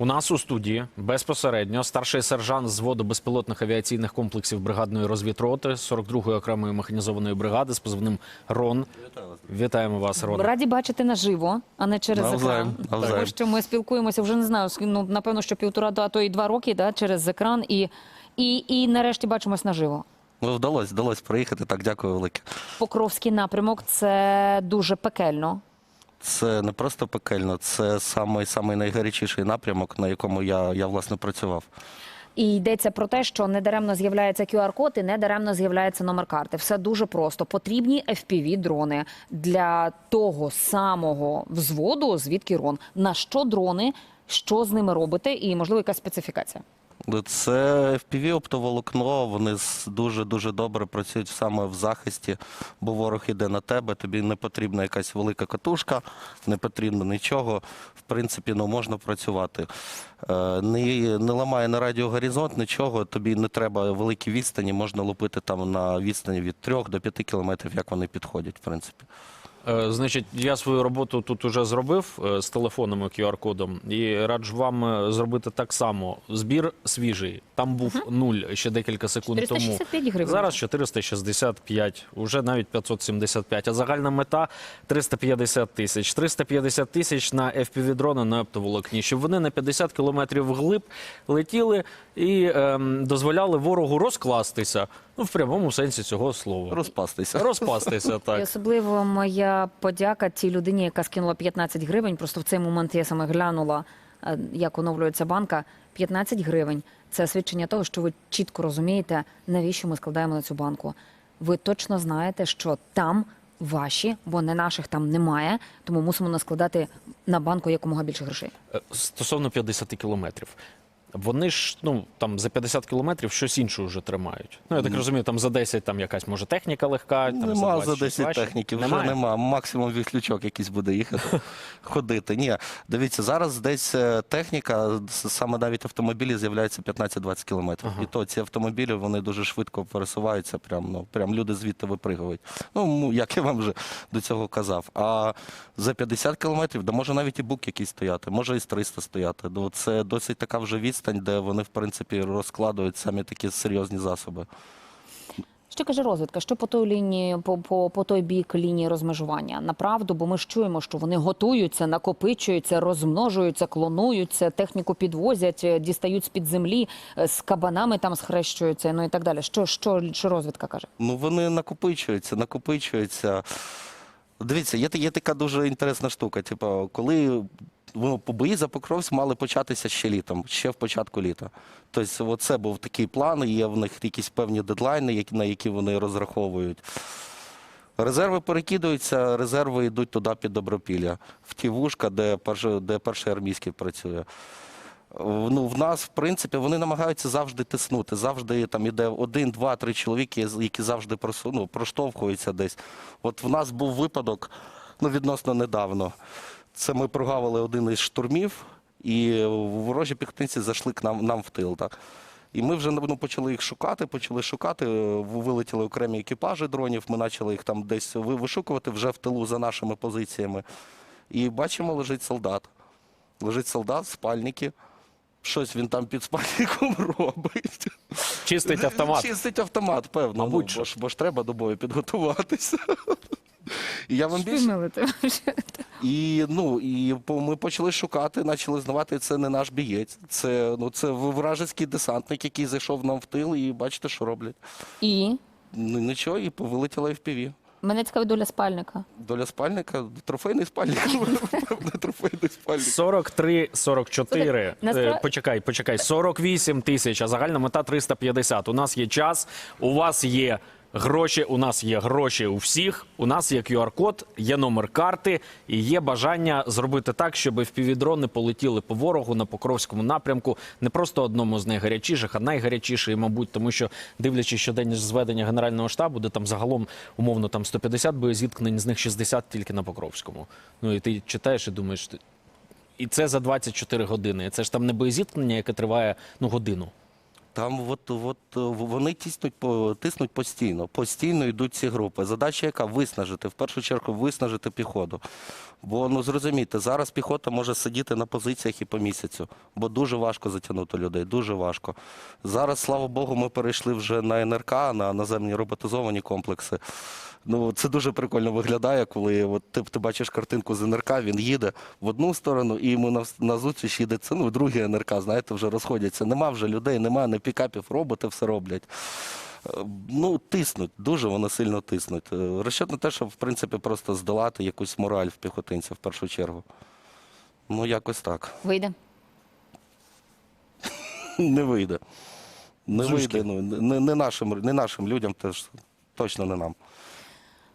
У нас у студії безпосередньо старший сержант з воду безпілотних авіаційних комплексів бригадної розвідроти 42-ї окремої механізованої бригади з позивним РОН. Вітаємо вас, Рон. Раді бачити наживо, а не через екран. Тому що ми спілкуємося вже не знаю, ну напевно, що півтора а то і два роки, да, через екран, і, і, і нарешті бачимось наживо. Ну, вдалося, вдалося проїхати. Так, дякую велике. Покровський напрямок це дуже пекельно. Це не просто пекельно, це самий, самий найгарячіший напрямок, на якому я, я власне працював. І йдеться про те, що недаремно з'являється QR-код і недаремно з'являється номер карти. Все дуже просто. Потрібні FPV-дрони для того самого взводу, звідки рон. На що дрони, що з ними робите, і можливо якась специфікація. Це FPV оптоволокно, вони дуже дуже добре працюють саме в захисті, бо ворог іде на тебе. Тобі не потрібна якась велика катушка, не потрібно нічого. В принципі, ну можна працювати. Е, Не, не ламає на радіогоризонт, нічого. Тобі не треба великі відстані, можна лупити там на відстані від 3 до 5 кілометрів, як вони підходять, в принципі. Е, Значить, я свою роботу тут уже зробив е, з телефоном і QR-кодом і раджу вам е, зробити так само. Збір свіжий. Там був нуль ще декілька секунд тому. 465 гривень. Зараз 465, уже навіть 575. А загальна мета 350 тисяч. 350 тисяч на FPV-дрони на оптоволокні, щоб вони на 50 кілометрів вглиб летіли і ем, дозволяли ворогу розкластися. Ну, в прямому сенсі цього слова. Розпастися. Розпастися, так. І особливо моя подяка тій людині, яка скинула 15 гривень. Просто в цей момент я саме глянула, е, як оновлюється банка. 15 гривень це свідчення того, що ви чітко розумієте, навіщо ми складаємо на цю банку. Ви точно знаєте, що там ваші, бо не наших там немає, тому мусимо наскладати на банку якомога більше грошей. Е, Стосовно 50 кілометрів. Вони ж ну там за 50 кілометрів щось інше вже тримають. Ну я так розумію, там за 10 там якась може техніка легка. Там Нема 20 за 10 важче. техніки, вже Немає? нема. Максимум віслючок якийсь буде їхати, ходити. Ні, дивіться, зараз десь е, техніка, саме навіть автомобілі з'являються 15-20 кілометрів. І то ці автомобілі вони дуже швидко пересуваються, прям, ну, прям люди звідти випригують. Ну, як я вам вже до цього казав. А за 50 кілометрів, да може навіть і бук якийсь стояти, може і 300 стояти. Ну, це досить така вже відстань, де вони, в принципі, розкладують самі такі серйозні засоби. Що каже розвідка? Що по той лінії, по, по, по той бік лінії розмежування? Направду, бо ми ж чуємо, що вони готуються, накопичуються, розмножуються, клонуються, техніку підвозять, е, дістають з під землі, е, з кабанами там схрещуються, ну і так далі. Що, що, що розвідка каже? Ну, вони накопичуються, накопичуються. Дивіться, є, є така дуже інтересна штука. Типу, коли бої за Покровськ мали початися ще літом, ще в початку літа. Тобто, оце був такий план, є в них якісь певні дедлайни, на які вони розраховують. Резерви перекидаються, резерви йдуть туди під Добропілля, в ті вушка, де перший, де перший армійський працює. Ну, в нас, в принципі, вони намагаються завжди тиснути. Завжди там іде один, два, три чоловіки, які завжди просу- ну, проштовхуються десь. От в нас був випадок, ну, відносно недавно. Це ми прогавили один із штурмів, і ворожі піхотинці зайшли к нам, нам в тил. Так? І ми вже ну, почали їх шукати, почали шукати, е, вилетіли окремі екіпажі дронів, ми почали їх там десь вишукувати вже в тилу за нашими позиціями. І бачимо, лежить солдат. Лежить солдат, спальники. Щось він там під спальником робить. Чистить автомат. Чистить автомат, певно. Мабуть, ну, бо, ж, бо ж треба до бою підготуватися. І я вам більше. І, ну, і ми почали шукати, почали знавати, це не наш бієць. Це, ну, це вражеський десантник, який зайшов нам в тил, і бачите, що роблять. І Ну, нічого, і вилетіла FPV. мене цікавить доля спальника. Доля спальника, трофейний спальник. Трофейний спальник. 43, 44. Слухай, Е, Почекай, почекай. 48 тисяч, а загальна мета 350. У нас є час, у вас є гроші, у нас є гроші у всіх. У нас є QR-код, є номер карти і є бажання зробити так, щоб впівдрони полетіли по ворогу на Покровському напрямку. Не просто одному з найгарячіших, а найгарячіший, мабуть, тому що дивлячись щоденні зведення Генерального штабу, де там загалом умовно там 150 боєзіткнень, з них 60 тільки на Покровському. Ну і ти читаєш і думаєш, і це за 24 години. Це ж там не боєзіткнення, яке триває ну годину. Там от, от е, вони тиснуть, тиснуть постійно, постійно йдуть ці групи. Задача яка? Виснажити, в першу чергу виснажити піхоту. Бо ну зрозумійте, зараз піхота може сидіти на позиціях і по місяцю, бо дуже важко затягнути людей, дуже важко. Зараз, слава Богу, ми перейшли вже на НРК, на наземні роботизовані комплекси. Ну, це дуже прикольно виглядає, коли от, ти, ти бачиш картинку з НРК, він їде в одну сторону, і йому на, на зустріч їде це, ну, другий НРК, знаєте, вже розходяться. Нема вже людей, немає не пікапів, роботи все роблять. Е, Ну, тиснуть, дуже вони сильно тиснуть. Е, Розчет на те, щоб, в принципі, просто здолати якусь мораль в піхотинців в першу чергу. Ну, якось так. Вийде. Не вийде. Не Зузьки. вийде. Ну, не, не, нашим, не нашим людям, теж точно не нам.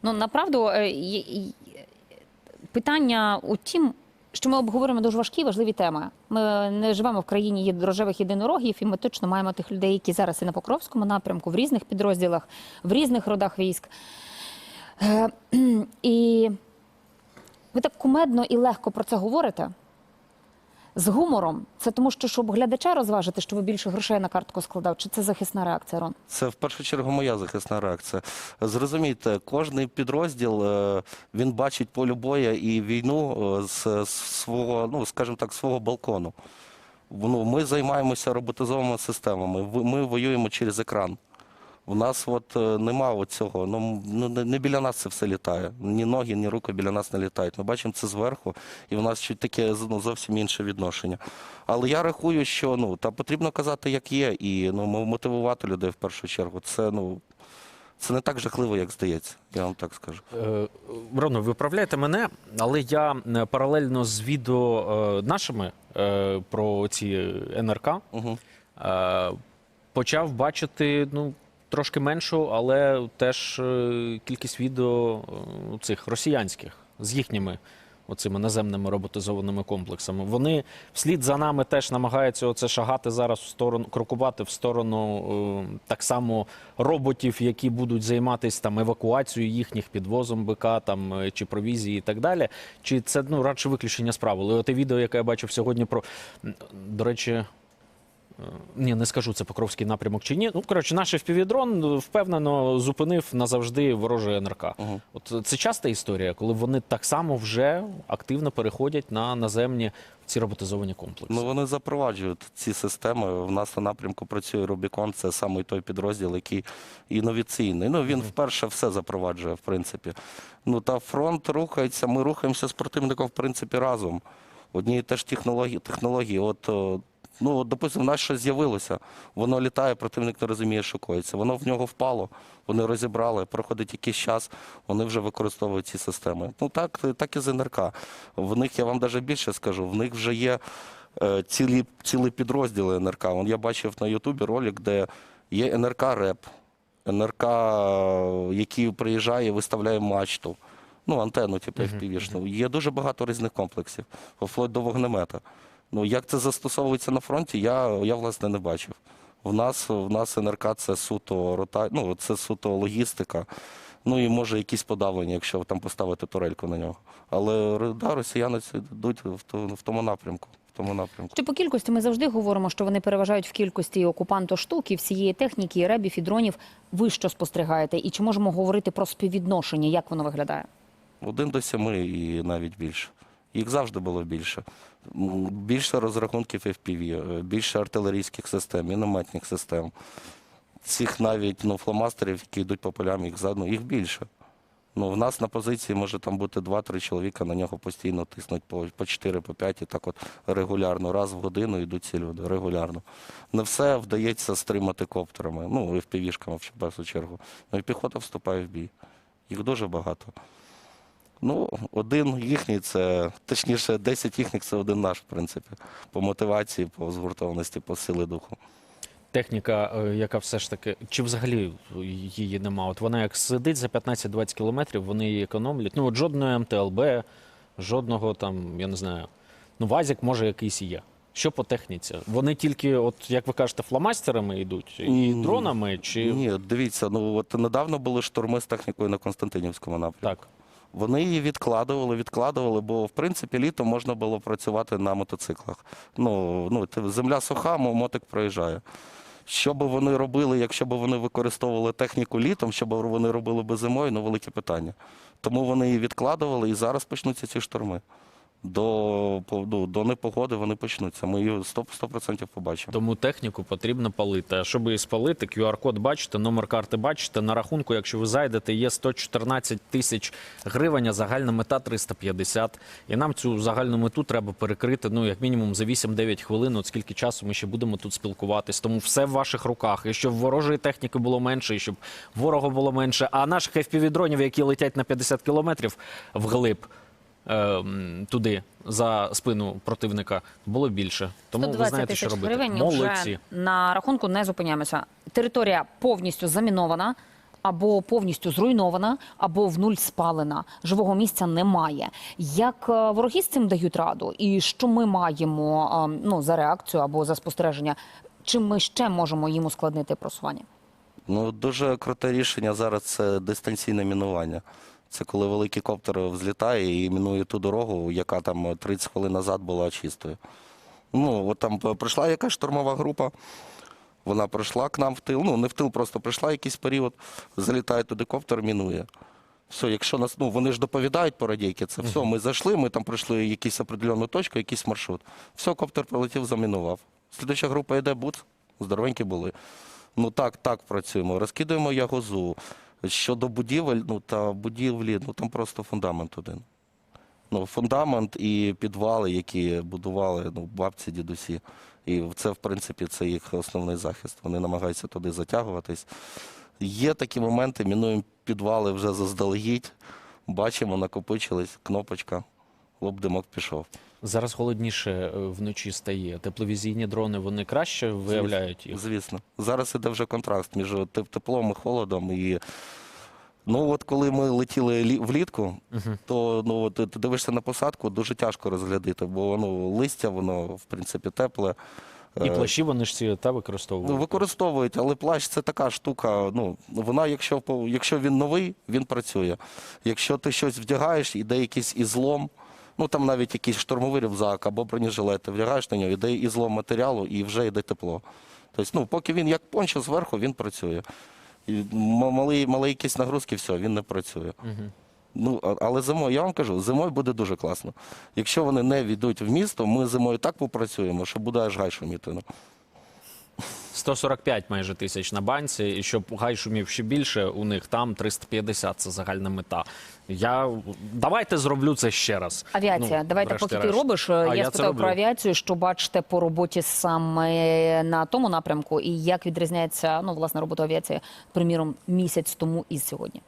Ну направду е, питання у тім, що ми обговоримо дуже важкі і важливі теми. Ми не живемо в країні рожевих єдинорогів, і ми точно маємо тих людей, які зараз і на Покровському напрямку, в різних підрозділах, в різних родах військ. Е, І ви так кумедно і легко про це говорите. З гумором. Це тому, що щоб глядача розважити, що ви більше грошей на картку складав, чи це захисна реакція, Рон? Це в першу чергу моя захисна реакція. Зрозумійте, кожний підрозділ е, він бачить поле боя і війну е, з свого, ну скажімо так, свого балкону. Ну, ми займаємося роботизованими системами. Ми воюємо через екран. У нас от е, нема цього. Ну, ну не біля нас це все літає. Ні ноги, ні руки біля нас не літають. Ми бачимо це зверху, і в нас чуть таке ну, зовсім інше відношення. Але я рахую, що ну та потрібно казати, як є, і ну мотивувати людей в першу чергу. Це ну це не так жахливо, як здається. Я вам так скажу. Е, Роно, виправляйте мене, але я е, паралельно з відео нашими про ці НРК Угу. почав бачити ну, трошки меншу, але теж е, кількість відео е, цих росіянських з їхніми. Оцими наземними роботизованими комплексами. Вони вслід за нами теж намагаються оце шагати зараз в сторону, крокувати в сторону е, так само роботів, які будуть займатися там евакуацією їхніх підвозом БК там чи провізії і так далі. Чи це ну радше виключення справи? Але те відео, яке я бачив сьогодні, про до речі. Е, Ні, не скажу, це Покровський напрямок чи ні. Ну, коротше, наш FPV-дрон впевнено зупинив назавжди ворожий НРК. Мгм. От це часта історія, коли вони так само вже активно переходять на наземні ці роботизовані комплекси. Ну вони запроваджують ці системи. В нас на напрямку працює Рубікон. Це саме той підрозділ, який інноваційний. Ну він вперше все запроваджує, в принципі. Ну та фронт рухається. Ми рухаємося з противником, в принципі, разом. Одні і теж технології. технології. От, о, ну, от, допустимо, в нас щось з'явилося. Воно літає, противник не розуміє, що коїться. Воно в нього впало, вони розібрали, проходить якийсь час, вони вже використовують ці системи. Ну так, так і з НРК. В них я вам навіть більше скажу, в них вже є е, цілі, цілі підрозділи НРК. Вон я бачив на Ютубі ролик, де є НРК РЕП, НРК, який приїжджає виставляє мачту. Ну, антенну, типу, FPV-шну. Є дуже багато різних комплексів, вплоть до вогнемета. Ну, як це застосовується на фронті, я, я власне не бачив. В нас, в нас НРК це суто рота... ну, це суто логістика. Ну і може якісь подавлення, якщо там поставити турельку на нього. Але да, росіяни йдуть в, ту- в тому напрямку. В тому напрямку. Чи по кількості ми завжди говоримо, що вони переважають в кількості і окупанту штук, і всієї техніки, і ребів, і дронів. Ви що спостерігаєте? І чи можемо говорити про співвідношення? Як воно виглядає? Один до семи і навіть більше. Їх завжди було більше. Більше розрахунків FPV, е, більше артилерійських систем, мінометних систем. Цих навіть ну, фломастерів, які йдуть по полям, їх, за- ну, їх більше. Ну, в нас на позиції може там бути 2-3 чоловіка, на нього постійно тиснуть по, по 4, по 5 і так от регулярно. Раз в годину йдуть ці люди, регулярно. Не все вдається стримати коптерами, ну, і впівішками в першу чергу. Ну і піхота вступає в бій. Їх дуже багато. Ну, один їхній це, точніше, 10 їхніх це один наш, в принципі, по мотивації, по згуртованості, по сили духу. Техніка, е, яка все ж таки, чи взагалі її нема? От вона як сидить за 15-20 кілометрів, вони її економлять. Ну, от жодної МТЛБ, жодного там, я не знаю, ну, ВАЗік може якийсь і є. Що по техніці? Вони тільки, от як ви кажете, фломастерами йдуть і Ні. дронами, чи Ні, дивіться, ну от недавно були штурми з технікою на Константинівському напрямку. так? Вони її відкладували, відкладували, бо в принципі літом можна було працювати на мотоциклах. Ну, ну земля суха, мотик проїжджає. Що би вони робили, якщо б вони використовували техніку літом, що б вони робили би зимою, ну велике питання. Тому вони її відкладували, і зараз почнуться ці шторми. До, ну, до непогоди вони почнуться. Ми її 100%, 100% побачимо. Тому техніку потрібно палити. А щоб її спалити, QR-код бачите, номер карти бачите. На рахунку, якщо ви зайдете, є 114 тисяч гривень, а загальна мета 350. І нам цю загальну мету треба перекрити, ну, як мінімум, за 8-9 хвилин. От скільки часу ми ще будемо тут спілкуватись. Тому все в ваших руках. І щоб ворожої техніки було менше, і щоб ворога було менше. А наших FPV-дронів, які летять на 50 кілометрів вглиб, туди, за спину противника, було більше. Тому ви знаєте, що робити. гривень Молодці. вже на рахунку не зупиняємося. Територія повністю замінована. Або повністю зруйнована, або в нуль спалена. Живого місця немає. Як е, вороги з цим дають раду, і що ми маємо е, ну за реакцію або за спостереження? Чим ми ще можемо їм ускладнити просування? Ну, дуже круте рішення зараз це дистанційне мінування. Це коли великий коптер взлітає і мінує ту дорогу, яка там 30 хвилин назад була чистою. Ну, от там прийшла якась штурмова група, вона прийшла к нам в тил. Ну, не в тил, просто прийшла якийсь період, залітає туди коптер, мінує. Все, якщо нас, ну вони ж доповідають по радійки, це все. Ми зайшли, ми там пройшли якусь определенну точку, якийсь маршрут. Все, коптер прилетів, замінував. Слідуюча група йде, буц, здоровенькі були. Ну так, так працюємо. Розкидуємо ягозу. Щодо будівель, ну та будівлі, ну там просто фундамент один. Ну, фундамент і підвали, які будували ну, бабці, дідусі. І це, в принципі, це їх основний захист. Вони намагаються туди затягуватись. Є такі моменти, мінуємо підвали вже заздалегідь, бачимо, накопичились, кнопочка, лоб димок пішов. Зараз холодніше е, вночі стає. Тепловізійні дрони вони краще виявляють їх. Звісно. Зараз іде вже контраст між теплом і холодом. І... Ну, от коли ми летіли лі- влітку, то ну, от, ти дивишся на посадку, дуже тяжко розглядати, бо воно листя, воно, в принципі, тепле. І Е, плащі вони ж ці та Ну, використовують. використовують, але плащ це така штука. Ну, вона, якщо, якщо він новий, він працює. Якщо ти щось вдягаєш, іде якийсь ізлом, ну там навіть якийсь штурмовий рюкзак або бронежилети, влягаєш на нього, іде зло матеріалу і вже йде тепло. Тобто, ну, поки він як пончо зверху, він працює. І м- малі, малі якісь нагрузки, все, він не працює. Ну, але зимою, я вам кажу, зимою буде дуже класно. Якщо вони не війдуть в місто, ми зимою так попрацюємо, що буде аж гай шуміти. Ну. 145 майже тисяч на банці, і щоб гай шумів ще більше, у них там 350 – це загальна мета. Я давайте зроблю це ще раз. Авіація. Ну, Давайте, поки ти робиш, А я, я спитаю про авіацію, що бачите по роботі саме на тому напрямку, і як відрізняється ну, власне робота авіації, приміром, місяць тому і сьогодні.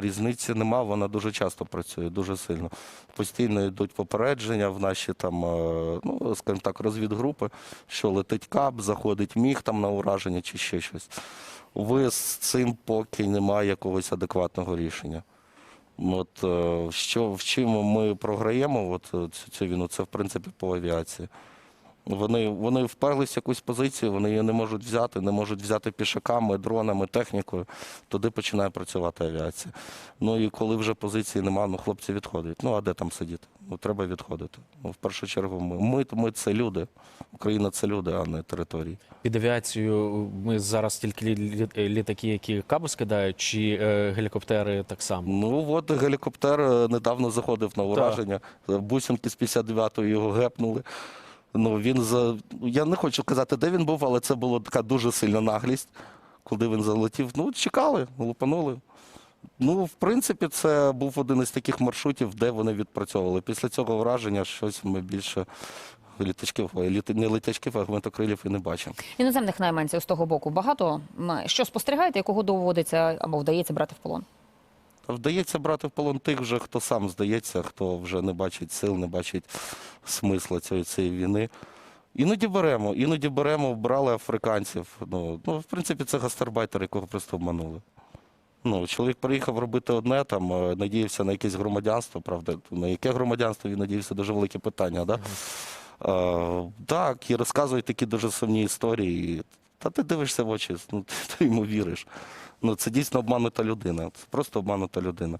Різниці нема, вона дуже часто працює, дуже сильно. Постійно йдуть попередження в наші там, е, ну, скажімо так, розвідгрупи, що летить кап, заходить міг там на ураження чи ще щось. Ви з цим поки немає якогось адекватного рішення. От, е, що, в чим ми програємо от, е, цю війну, це в принципі по авіації. Вони, вони вперлись в якусь позицію, вони її не можуть взяти, не можуть взяти пішаками, дронами, технікою. Туди починає працювати авіація. Ну і коли вже позиції немає, ну хлопці відходять. Ну а де там сидіти? Ну треба відходити. Ну, в першу чергу, ми, ми, ми це люди. Україна це люди, а не території. Під авіацією ми зараз тільки лі- лі- літаки, які каби скидають, чи е, гелікоптери так само. Ну от гелікоптер е, недавно заходив на ураження. Е, Бусинки з 59-ї його гепнули. Ну він за я не хочу казати, де він був, але це була така дуже сильна наглість. Коли він залетів, ну чекали, лупанули. Ну, в принципі, це був один із таких маршрутів, де вони відпрацьовували. Після цього враження щось ми більше літачків, літ- не літачків, а гвинтокрилів і не бачимо. Іноземних найманців з того боку багато. Що спостерігаєте, якого доводиться або вдається брати в полон? Вдається брати в полон тих вже, хто сам здається, хто вже не бачить сил, не бачить смисла цієї, цієї війни. Іноді беремо, іноді беремо, брали африканців. Ну, ну, в принципі, це гастарбайтер, якого просто обманули. Ну, чоловік приїхав робити одне, там, е, надіявся на якесь громадянство, правда, на яке громадянство він надіявся, дуже велике питання. Да? Е, так, і розказують такі дуже сумні історії. Та ти дивишся в очі, ну, ти йому віриш. Ну, це дійсно обманута людина. Це просто обманута людина.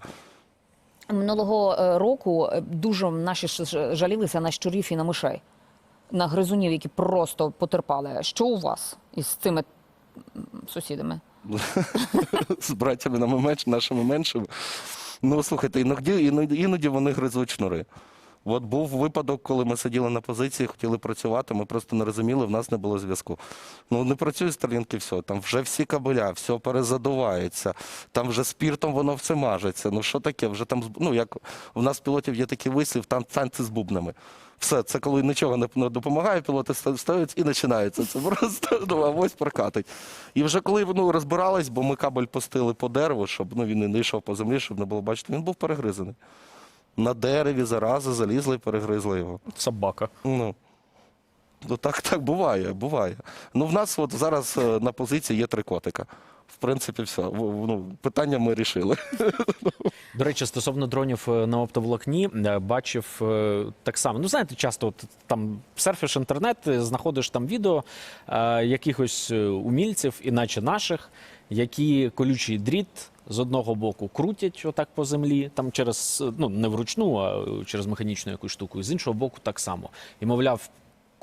Минулого е, року е, дуже наші жалілися на щурів і на мишей. на гризунів, які просто потерпали. Що у вас із цими сусідами? з братями нашими меншими. Ну, слухайте, іноді, іноді вони гризуть шнури. От був випадок, коли ми сиділи на позиції, хотіли працювати, ми просто не розуміли, в нас не було зв'язку. Ну, не працює стрілянки, все, там вже всі кабеля, все перезадувається, там вже спіртом воно все мажеться. Ну що таке? Вже там, ну, як в нас пілотів є такий вислів, там танці з бубнами. Все, це коли нічого не допомагає, пілоти ста- стають і починається. Це просто ну, авось прокатить. І вже коли ну, розбирались, бо ми кабель пустили по дереву, щоб ну, він не йшов по землі, щоб не було бачити, він був перегризаний. На дереві зарази залізли і перегризли його. Собака. Ну, ну так, так буває, буває. Ну, в нас от зараз е, на позиції є три котика. В принципі, все. В- в- Ну, питання ми рішили. До речі, стосовно дронів е, на оптоволокні, е, бачив е, так само. Ну, знаєте, часто от, там серфиш інтернет, е, знаходиш там відео е, якихось е, умільців, іначе наших, які колючий дріт з одного боку крутять отак по землі, там через, ну, не вручну, а через механічну якусь штуку, і з іншого боку так само. І, мовляв,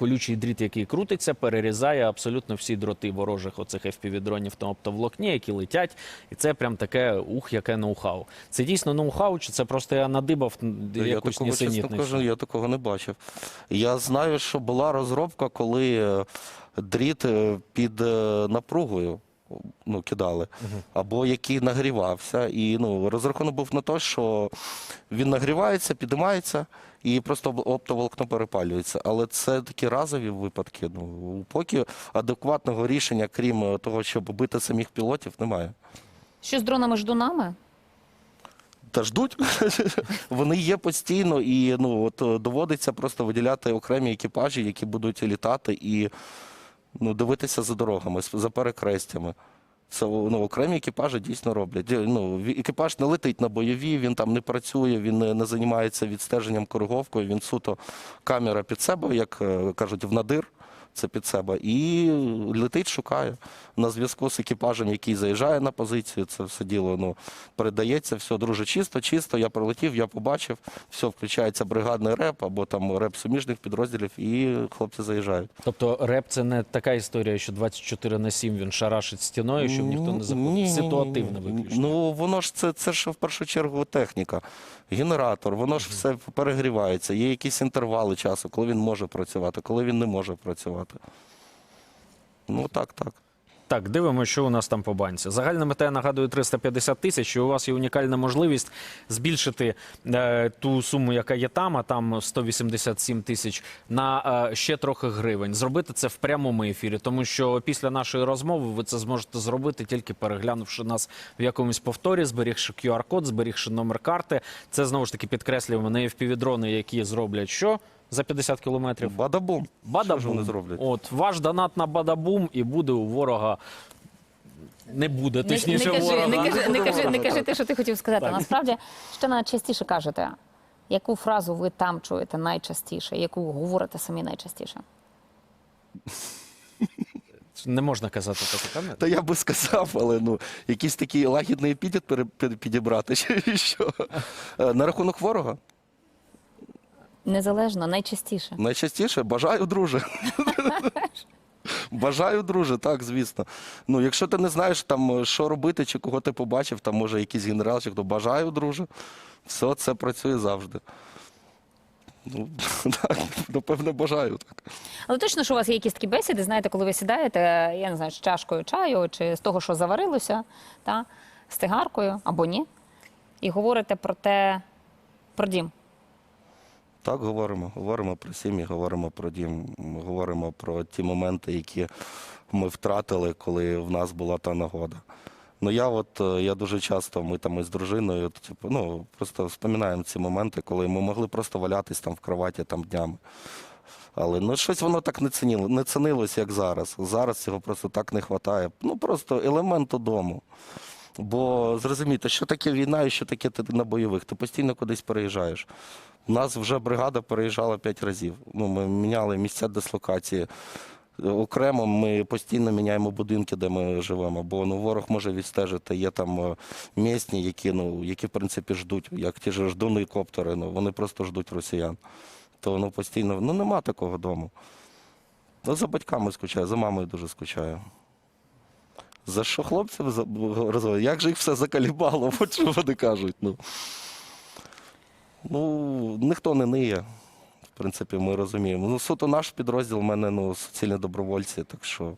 колючий дріт, який крутиться, перерізає абсолютно всі дроти ворожих оцих FPV-дронів на оптоволокні, які летять. І це прям таке ух, яке ноу-хау. Це дійсно ноу-хау, чи це просто я надибав Я якусь такого, чесно кажу, я такого не бачив. Я знаю, що була розробка, коли е, дріт е, під е, напругою ну, кидали, або який нагрівався. І ну, розрахунок був на те, що він нагрівається, підіймається і просто оптоволокно перепалюється. Але це такі разові випадки. Ну, поки адекватного рішення, крім е, того, щоб бити самих пілотів, немає. Що з дронами ждунами? Та ждуть. Вони є постійно, і ну от е, доводиться просто виділяти окремі екіпажі, які будуть літати і ну, дивитися за дорогами, за перекрестями. Це ну, окремі екіпажі дійсно роблять. Ну, екіпаж не летить на бойові, він там не працює, він не, не займається відстеженням кориговкою, він суто камера під себе, як е, кажуть, в надир. Це під себе і летить, шукає на зв'язку з екіпажем, який заїжджає на позицію. Це все діло ну передається. Все, друже, чисто, чисто. Я прилетів, я побачив. Все, включається бригадний реп або там реп суміжних підрозділів, і хлопці заїжджають. Тобто реп це не така історія, що 24 на 7 він шарашить стіною, щоб ніхто не заходив. Ситуативно виключно. Ну воно ж це, це ж в першу чергу техніка, генератор, воно ж все перегрівається. Є якісь інтервали часу, коли він може працювати, коли він не може працювати. Ну так, так. Так, дивимося, що у нас там по банці. Загальна мета, я нагадую, 350 тисяч. У вас є унікальна можливість збільшити е, ту суму, яка є там, а там 187 тисяч, на е, ще трохи гривень. Зробити це в прямому ефірі, тому що після нашої розмови ви це зможете зробити тільки переглянувши нас в якомусь повторі, зберігши QR-код, зберігши номер карти. Це знову ж таки підкреслюємо на FPV-дрони, які зроблять що за 50 кілометрів. Бадабум. Що ж вони зроблять? От ваш донат на бадабум, і буде у ворога. Не буде, точніше, не, не, кажи, ворога. не, кажи, не, кажи, не кажи те, що ти хотів сказати. Так. Насправді, що найчастіше кажете? Яку фразу ви там чуєте найчастіше, яку говорите самі найчастіше? Не можна казати таке, правильно? Та я би сказав, але ну якийсь такий лагідний епітет пере- під- підібрати. чи що. Е, На рахунок ворога Незалежно, найчастіше. найчастіше бажаю, друже. Бажаю, друже, так, звісно. Ну, якщо ти не знаєш там, що робити, чи кого ти побачив, там може якийсь генерал, чи хто бажаю, друже. Все це працює завжди. Ну, так, напевно, бажаю так. Але точно, що у вас є якісь такі бесіди, знаєте, коли ви сідаєте, я не знаю, з чашкою чаю чи з того, що заварилося, та, з цигаркою або ні, і говорите про те, про дім. Так, говоримо. Говоримо про сім'ї, говоримо про дім, говоримо про ті моменти, які ми втратили, коли в нас була та нагода. Ну я от е, я дуже часто, ми там із дружиною, типу, ну просто вспоминаємо ці моменти, коли ми могли просто валятись там в кроваті там днями. Але ну щось воно так не цінило, не цінилось, як зараз. Зараз цього просто так не вистачає. Ну просто елемент дому. Бо зрозумійте, що таке війна і що таке ти на бойових. Ти постійно кудись переїжджаєш. У нас вже бригада переїжджала п'ять разів. Ну, ми міняли місця дислокації. Окремо ми постійно міняємо будинки, де ми живемо, бо ну, ворог може відстежити. Є там е, місні, які, ну, які в принципі ждуть, як ті ж ждуни коптери, ну, вони просто ждуть росіян. То ну, постійно ну, нема такого дому. Ну, за батьками скучаю, за мамою дуже скучаю. За що хлопців Як же їх все закалібало, от що вони кажуть. Ну, ну ніхто не ниє. В принципі, ми розуміємо. Ну, суто наш підрозділ, у мене ну, суцільні добровольці, так що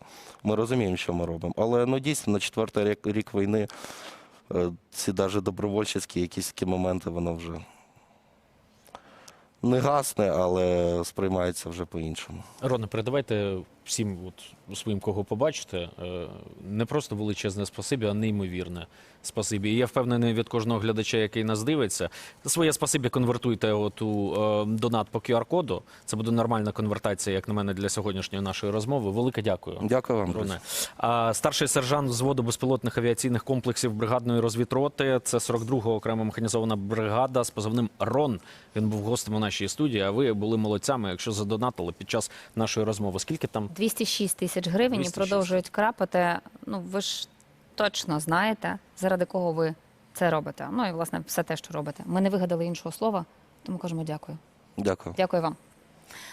ми розуміємо, що ми робимо. Але ну, дійсно, на четвертий рік, рік війни е, ці навіть добровольчі якісь такі моменти, воно вже не гасне, але сприймається вже по-іншому. Роне, передавайте всім от, своїм, кого побачите, е, не просто величезне спасибі, а неймовірне спасибі. І я впевнений від кожного глядача, який нас дивиться. Своє спасибі конвертуйте от у е, донат по QR-коду. Це буде нормальна конвертація, як на мене, для сьогоднішньої нашої розмови. Велике дякую. Дякую вам. А, старший сержант взводу безпілотних авіаційних комплексів бригадної розвідроти. Це 42-го окрема механізована бригада з позивним Рон. Він був гостем у нашій студії. А ви були молодцями, якщо задонатили під час нашої розмови. Скільки там 206 тисяч гривень 206. і продовжують крапати. Ну, ви ж точно знаєте, заради кого ви це робите. Ну і власне все те, що робите. Ми не вигадали іншого слова, тому кажемо дякую. Дякую. Дякую вам.